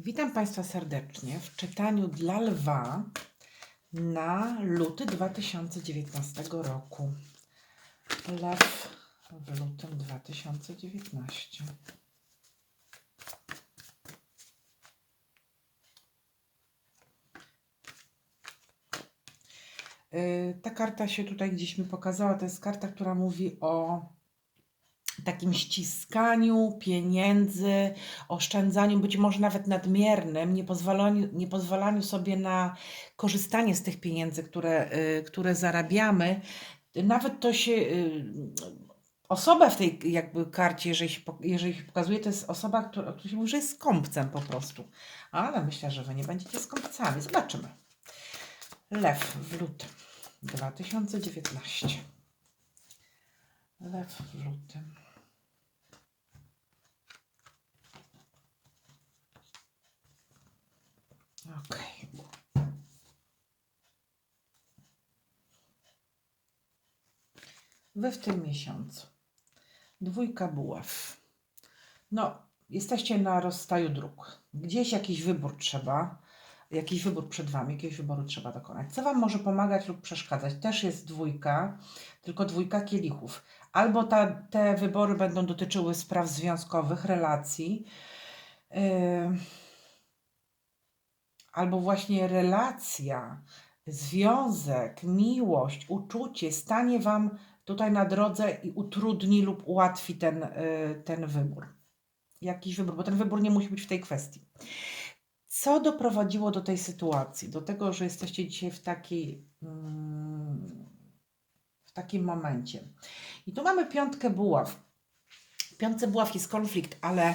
Witam Państwa serdecznie w czytaniu dla Lwa na luty 2019 roku. Lew w lutym 2019. Yy, Ta karta się tutaj gdzieś mi pokazała. To jest karta, która mówi o takim ściskaniu pieniędzy, oszczędzaniu, być może nawet nadmiernym, nie pozwalaniu, nie pozwalaniu sobie na korzystanie z tych pieniędzy, które, y, które zarabiamy. Nawet to się. y, Osoba w tej jakby karcie, jeżeli się, jeżeli się pokazuje, to jest osoba, która, która się mówi, że jest skąpcem po prostu. Ale myślę, że wy nie będziecie skąpcami. Zobaczymy. Lew w lutym 2019. Lew w lutym. Okej. Wy w tym miesiącu. Dwójka buław. No, jesteście na rozstaju dróg. Gdzieś jakiś wybór trzeba, jakiś wybór przed Wami, jakiegoś wyboru trzeba dokonać. Co Wam może pomagać lub przeszkadzać? Też jest dwójka, tylko dwójka kielichów. Albo ta, te wybory będą dotyczyły spraw związkowych, relacji, yy, albo właśnie relacja, związek, miłość, uczucie stanie Wam tutaj na drodze i utrudni lub ułatwi ten, y, ten wybór. Jakiś wybór, bo ten wybór nie musi być w tej kwestii. Co doprowadziło do tej sytuacji? Do tego, że jesteście dzisiaj w takiej. mm, w takim momencie. I tu mamy piątkę buław. W piątce buław jest konflikt, ale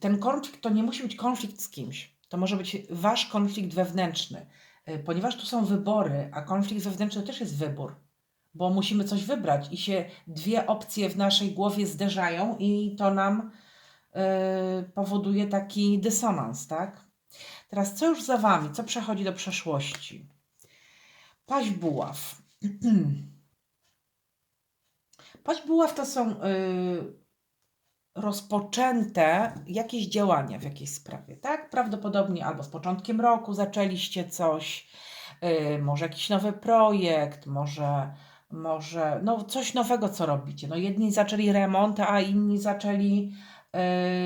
ten konflikt to nie musi być konflikt z kimś. To może być wasz konflikt wewnętrzny, Y, ponieważ tu są wybory, a konflikt wewnętrzny też jest wybór, bo musimy coś wybrać i się dwie opcje w naszej głowie zderzają i to nam y, powoduje taki dysonans, tak? Teraz co już za wami? Co przechodzi do przeszłości? Paź buław. Paź buław to są y, rozpoczęte jakieś działania w jakiejś sprawie, tak? Prawdopodobnie albo z początkiem roku zaczęliście coś, y, może jakiś nowy projekt, może, może no coś nowego, co robicie. No jedni zaczęli remont, a inni zaczęli,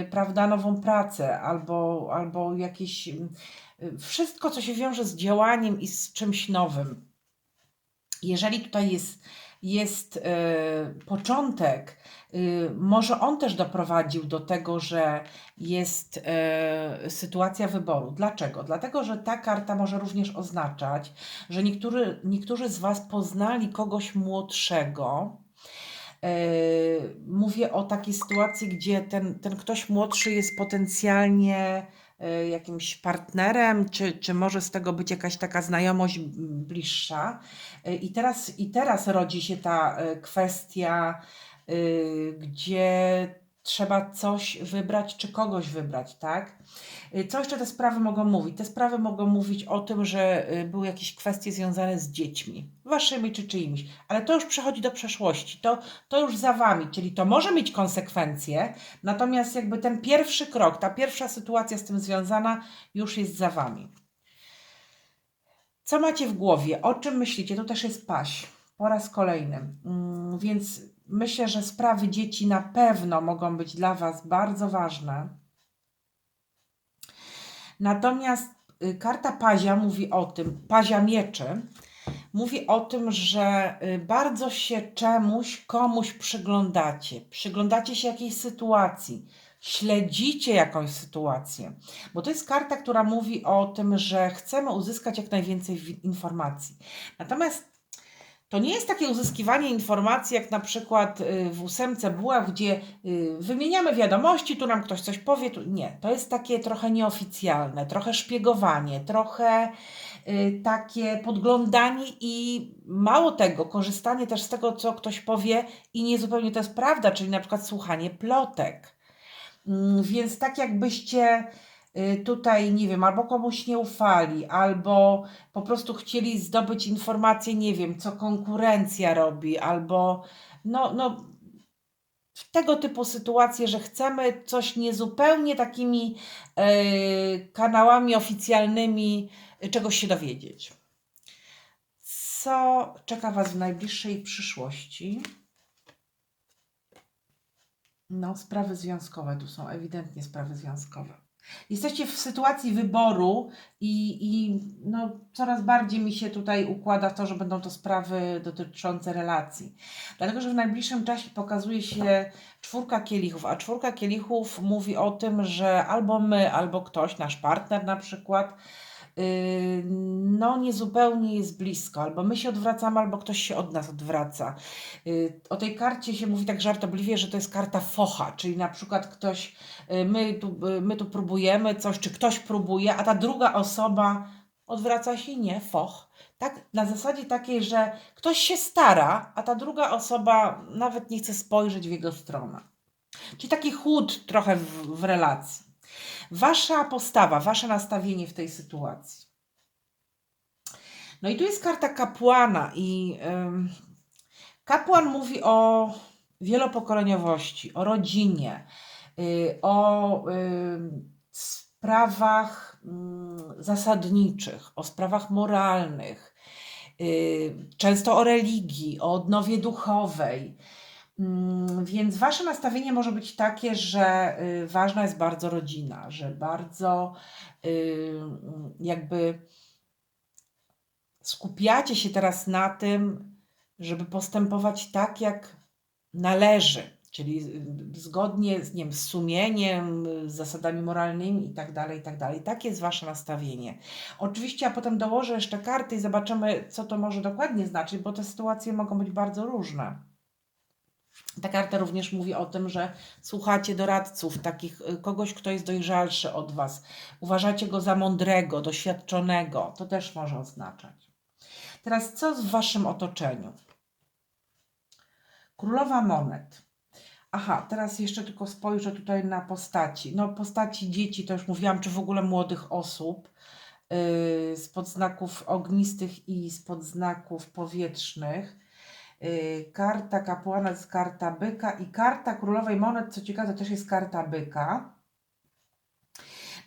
y, prawda, nową pracę, albo, albo jakieś, y, wszystko, co się wiąże z działaniem i z czymś nowym. Jeżeli tutaj jest, jest y, początek, y, może on też doprowadził do tego, że jest y, sytuacja wyboru. Dlaczego? Dlatego, że ta karta może również oznaczać, że niektóry, niektórzy z Was poznali kogoś młodszego. Mówię o takiej sytuacji, gdzie ten, ten ktoś młodszy jest potencjalnie jakimś partnerem, czy, czy może z tego być jakaś taka znajomość bliższa. Y, I teraz, I teraz rodzi się ta y, kwestia, gdzie trzeba coś wybrać, czy kogoś wybrać, tak? Y, Co jeszcze te sprawy mogą mówić? Te sprawy mogą mówić o tym, że y, były jakieś kwestie związane z dziećmi, waszymi czy czyimiś, ale to już przechodzi do przeszłości, to, to już za wami, czyli to może mieć konsekwencje, natomiast jakby ten pierwszy krok, ta pierwsza sytuacja z tym związana już jest za wami. Co macie w głowie? O czym myślicie? To też jest paś. Po raz kolejny. Mm, więc myślę, że sprawy dzieci na pewno mogą być dla Was bardzo ważne. Natomiast y, karta Pazia mówi o tym, Pazia mieczy, mówi o tym, że y, bardzo się czemuś, komuś przyglądacie. Przyglądacie się jakiejś sytuacji, śledzicie jakąś sytuację. Bo to jest karta, która mówi o tym, że chcemy uzyskać jak najwięcej wi- informacji. Natomiast to nie jest takie uzyskiwanie informacji, jak na przykład y, w ósemce buław, gdzie y, wymieniamy wiadomości, tu nam ktoś coś powie. Tu... Nie, to jest takie trochę nieoficjalne, trochę szpiegowanie, trochę y, takie podglądanie i mało tego, korzystanie też z tego, co ktoś powie i nie zupełnie to jest prawda, czyli na przykład słuchanie plotek. Mm, Więc tak jakbyście tutaj, nie wiem, albo komuś nie ufali, albo po prostu chcieli zdobyć informacje, nie wiem, co konkurencja robi, albo no, no w tego typu sytuacje, że chcemy coś niezupełnie takimi e, kanałami oficjalnymi e, czegoś się dowiedzieć. Co czeka Was w najbliższej przyszłości? No, sprawy związkowe tu są, ewidentnie sprawy związkowe. Jesteście w sytuacji wyboru i, i no, coraz bardziej mi się tutaj układa to, że będą to sprawy dotyczące relacji. Dlatego, że w najbliższym czasie pokazuje się czwórka kielichów, a czwórka kielichów mówi o tym, że albo my, albo ktoś, nasz partner na przykład, no niezupełnie jest blisko, albo my się odwracamy, albo ktoś się od nas odwraca. Yy, o tej karcie się mówi tak żartobliwie, że to jest karta focha, czyli na przykład ktoś, yy, my tu, my tu próbujemy coś, czy ktoś próbuje, a ta druga osoba odwraca się, nie, foch. Tak, na zasadzie takiej, że ktoś się stara, a ta druga osoba nawet nie chce spojrzeć w jego stronę. Czyli taki chłód trochę w, w relacji. Wasza postawa, wasze nastawienie w tej sytuacji. No i tu jest karta kapłana i kapłan mówi o wielopokoleniowości, o rodzinie, y, o sprawach y, zasadniczych, o sprawach moralnych, y, często o religii, o odnowie duchowej. Mm, więc wasze nastawienie może być takie, że y, ważna jest bardzo rodzina, że bardzo y, jakby skupiacie się teraz na tym, żeby postępować tak, jak należy, czyli y, zgodnie z, nie z sumieniem, z zasadami moralnymi i tak dalej, i tak. Takie jest wasze nastawienie. Oczywiście, a potem dołożę jeszcze karty i zobaczymy, co to może dokładnie znaczyć, bo te sytuacje mogą być bardzo różne. Ta karta również mówi o tym, że słuchacie doradców, takich y, kogoś, kto jest dojrzalszy od Was. Uważacie go za mądrego, doświadczonego. To też może oznaczać. Teraz co w Waszym otoczeniu? Królowa monet. Aha, teraz jeszcze tylko spojrzę tutaj na postaci. No, postaci dzieci, to już mówiłam, czy w ogóle młodych osób yy, spod znaków ognistych i spod znaków powietrznych. Y, karta kapłana jest karta byka i karta królowej monet, co ciekawe, to też jest karta byka.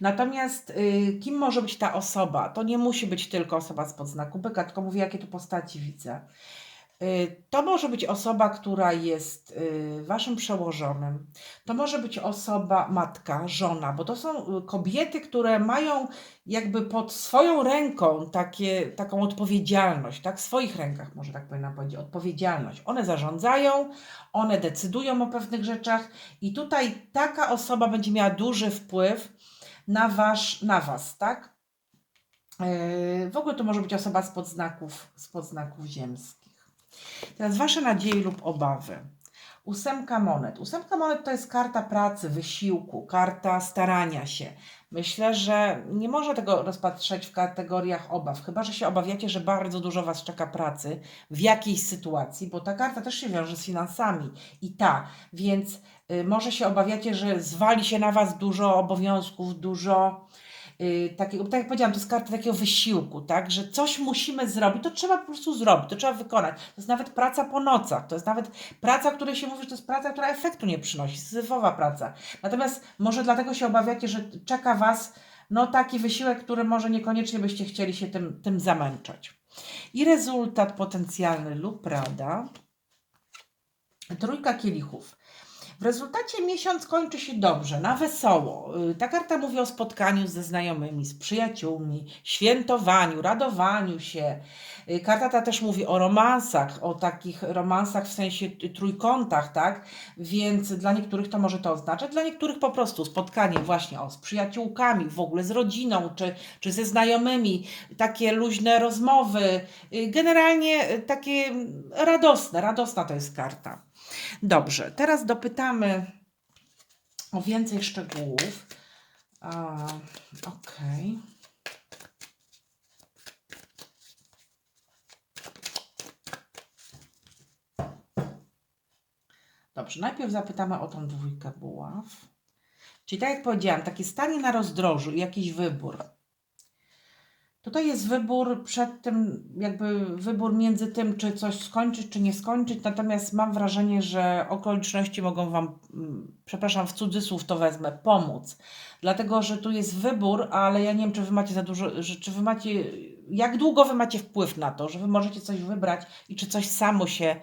Natomiast y, kim może być ta osoba? To nie musi być tylko osoba spod znaku byka, tylko mówię, jakie tu postaci widzę. Y, to może być osoba, która jest y, waszym przełożonym. To może być osoba, matka, żona, bo to są y, kobiety, które mają jakby pod swoją ręką takie, taką odpowiedzialność, tak? W swoich rękach, może tak powinnam powiedzieć, odpowiedzialność. One zarządzają, one decydują o pewnych rzeczach i tutaj taka osoba będzie miała duży wpływ na, wasz, na was, tak? W ogóle to może być osoba spod znaków, spod znaków ziemskich. Teraz Wasze nadzieje lub obawy. Ósemka monet. Ósemka monet to jest karta pracy, wysiłku, karta starania się. Myślę, że nie można tego rozpatrzeć w kategoriach obaw, chyba że się obawiacie, że bardzo dużo Was czeka pracy w jakiejś sytuacji, bo ta karta też się wiąże z finansami i ta, więc y, może się obawiacie, że zwali się na Was dużo obowiązków, dużo takiego, tak jak powiedziałam, to jest karta takiego wysiłku, tak, że coś musimy zrobić, to trzeba po prostu zrobić, to trzeba wykonać. To jest nawet praca po nocach, to jest nawet praca, której się mówi, że to jest praca, która efektu nie przynosi, syzyfowa praca. Natomiast może dlatego się obawiacie, że czeka Was no taki wysiłek, który może niekoniecznie byście chcieli się tym, tym zamęczać. I rezultat potencjalny lub rada. Trójka kielichów. W rezultacie miesiąc kończy się dobrze, na wesoło. Y, ta karta mówi o spotkaniu ze znajomymi, z przyjaciółmi, świętowaniu, radowaniu się. Y, karta ta też mówi o romansach, o takich romansach w sensie trójkątach, tak? Więc dla niektórych to może to oznaczać, dla niektórych po prostu spotkanie właśnie o, z przyjaciółkami, w ogóle z rodziną, czy, czy ze znajomymi, takie luźne rozmowy, y, generalnie takie radosne, radosna to jest karta. Dobrze, teraz dopytamy o więcej szczegółów. Ok. Dobrze, najpierw zapytamy o tą dwójkę buław. Czyli tak jak powiedziałam, takie stanie na rozdrożu jakiś wybór. Tutaj jest wybór przed tym, jakby wybór między tym, czy coś skończyć, czy nie skończyć. Natomiast mam wrażenie, że okoliczności mogą Wam, mm, przepraszam, w cudzysłów to wezmę, pomóc. Dlatego, że tu jest wybór, ale ja nie wiem, czy Wy macie za dużo, że, czy Wy macie, jak długo Wy macie wpływ na to, że Wy możecie coś wybrać i czy coś samo się,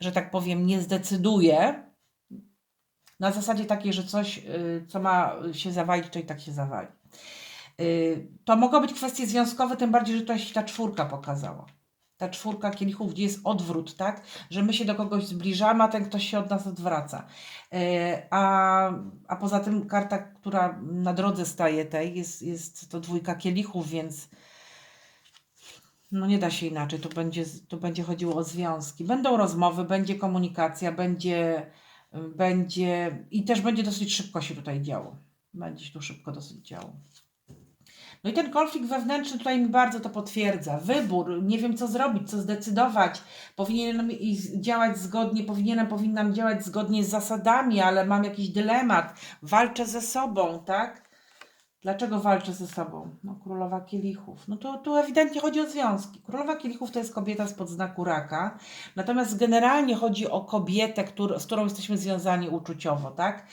że tak powiem, nie zdecyduje. Na zasadzie takiej, że coś, y, co ma się zawalić, to i tak się zawali. Y, to mogą być kwestie związkowe, tym bardziej, że tutaj się ta czwórka pokazała. Ta czwórka kielichów, gdzie jest odwrót, tak? Że my się do kogoś zbliżamy, a ten ktoś się od nas odwraca. Y, a, a poza tym karta, która na drodze staje tej, jest, jest to dwójka kielichów, więc no nie da się inaczej. Tu będzie, tu będzie chodziło o związki. Będą rozmowy, będzie komunikacja, będzie, będzie i też będzie dosyć szybko się tutaj działo. Będzie się tu szybko dosyć działo. No i ten konflikt wewnętrzny tutaj mi bardzo to potwierdza. Wybór, nie wiem co zrobić, co zdecydować. Powinienem działać zgodnie, powinienem, powinnam działać zgodnie z zasadami, ale mam jakiś dylemat. Walczę ze sobą, tak? Dlaczego walczę ze sobą? No, królowa kielichów. No to tu ewidentnie chodzi o związki. Królowa kielichów to jest kobieta spod znaku raka, natomiast generalnie chodzi o kobietę, który, z którą jesteśmy związani uczuciowo, tak?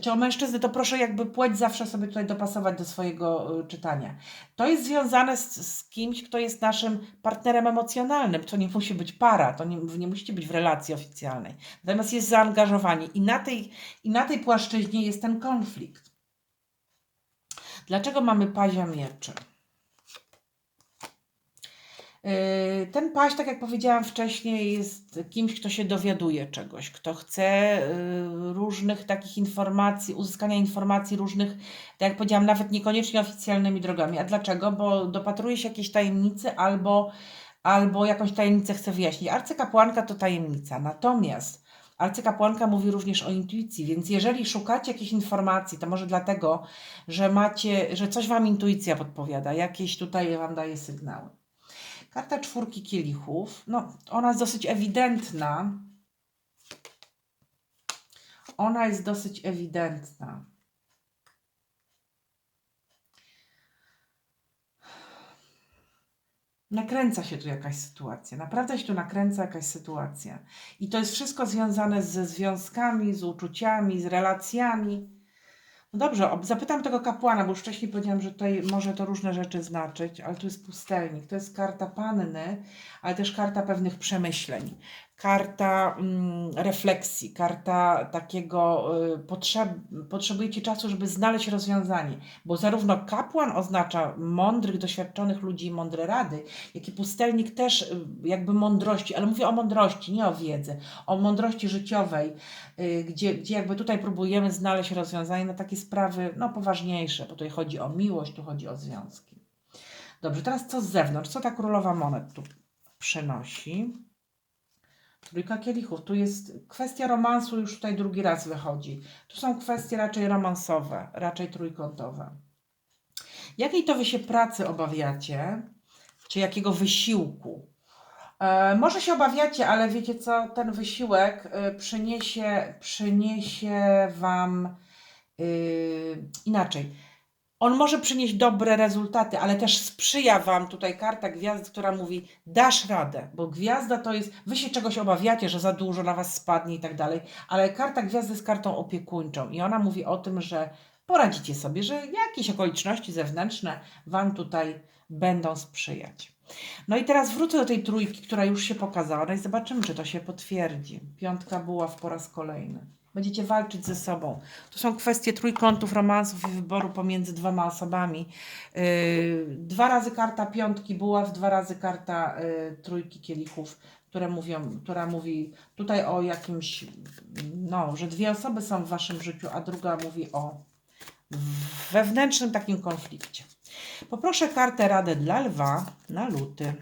Czy o to proszę jakby płeć zawsze sobie tutaj dopasować do swojego y, czytania. To jest związane z, z kimś, kto jest naszym partnerem emocjonalnym. To nie musi być para, to nie, nie musicie być w relacji oficjalnej. Natomiast jest zaangażowanie i na tej, i na tej płaszczyźnie jest ten konflikt. Dlaczego mamy pazia mieczy? Yy, ten paź, tak jak powiedziałam wcześniej, jest kimś, kto się dowiaduje czegoś, kto chce yy, różnych takich informacji, uzyskania informacji różnych, tak jak powiedziałam, nawet niekoniecznie oficjalnymi drogami. A dlaczego? Bo dopatruje się jakiejś tajemnicy albo, albo jakąś tajemnicę chce wyjaśnić. Arcykapłanka to tajemnica. Natomiast Arcykapłanka mówi również o intuicji, więc jeżeli szukacie jakichś informacji, to może dlatego, że macie, że coś Wam intuicja podpowiada, jakieś tutaj Wam daje sygnały. Karta czwórki kielichów, no ona jest dosyć ewidentna. Ona jest dosyć ewidentna. Nakręca się tu jakaś sytuacja. Naprawdę się tu nakręca jakaś sytuacja. I to jest wszystko związane ze związkami, z uczuciami, z relacjami. No dobrze, zapytam tego kapłana, bo już wcześniej powiedziałam, że tutaj może to różne rzeczy znaczyć, ale tu jest pustelnik. To jest karta panny, ale też karta pewnych przemyśleń karta mm, refleksji, karta takiego y, potrzeb, potrzebujecie czasu, żeby znaleźć rozwiązanie, bo zarówno kapłan oznacza mądrych, doświadczonych ludzi i mądre rady, jak i pustelnik też y, jakby mądrości, ale mówię o mądrości, nie o wiedzy, o mądrości życiowej, y, gdzie, gdzie jakby tutaj próbujemy znaleźć rozwiązanie na takie sprawy no, poważniejsze, bo tutaj chodzi o miłość, tu chodzi o związki. Dobrze, teraz co z zewnątrz? Co ta królowa monet tu przynosi? Trójka kielichów. Tu jest kwestia romansu, już tutaj drugi raz wychodzi. Tu są kwestie raczej romansowe, raczej trójkątowe. Jakiej to wy się pracy obawiacie? Czy jakiego wysiłku? E, może się obawiacie, ale wiecie co? Ten wysiłek y, przyniesie, przyniesie wam y, inaczej on może przynieść dobre rezultaty, ale też sprzyja Wam tutaj karta gwiazdy, która mówi dasz radę, bo gwiazda to jest, Wy się czegoś obawiacie, że za dużo na Was spadnie i tak dalej, ale karta gwiazdy jest kartą opiekuńczą i ona mówi o tym, że poradzicie sobie, że jakieś okoliczności zewnętrzne Wam tutaj będą sprzyjać. No i teraz wrócę do tej trójki, która już się pokazała, no i zobaczymy, czy to się potwierdzi. Piątka była w po raz kolejny. Będziecie walczyć ze sobą. To są kwestie trójkątów, romansów i wyboru pomiędzy dwoma osobami. Yy, dwa razy karta piątki buław, dwa razy karta yy, trójki kielichów, które mówią, która mówi tutaj o jakimś, no, że dwie osoby są w waszym życiu, a druga mówi o wewnętrznym takim konflikcie. Poproszę kartę Radę dla Lwa na luty.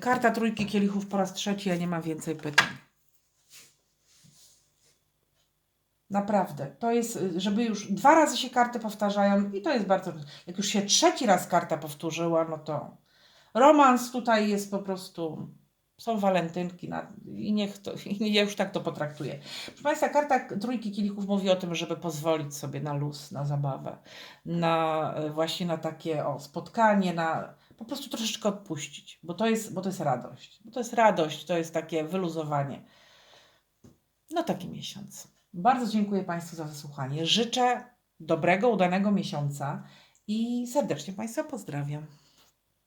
Karta trójki kielichów po raz trzeci, ja nie mam więcej pytań. Naprawdę. To jest, żeby już dwa razy się karty powtarzają i to jest bardzo. Jak już się trzeci raz karta powtórzyła, no to romans tutaj jest po prostu Są walentynki na, i niech to, i ja już tak to potraktuję. Proszę Państwa, karta trójki kielichów mówi o tym, żeby pozwolić sobie na luz, na zabawę, na e, właśnie na takie o, spotkanie, na po prostu troszeczkę odpuścić, bo to jest, bo to jest radość. Bo to jest radość, to jest takie wyluzowanie. No taki miesiąc. Bardzo dziękuję Państwu za wysłuchanie. Życzę dobrego, udanego miesiąca i serdecznie Państwa pozdrawiam.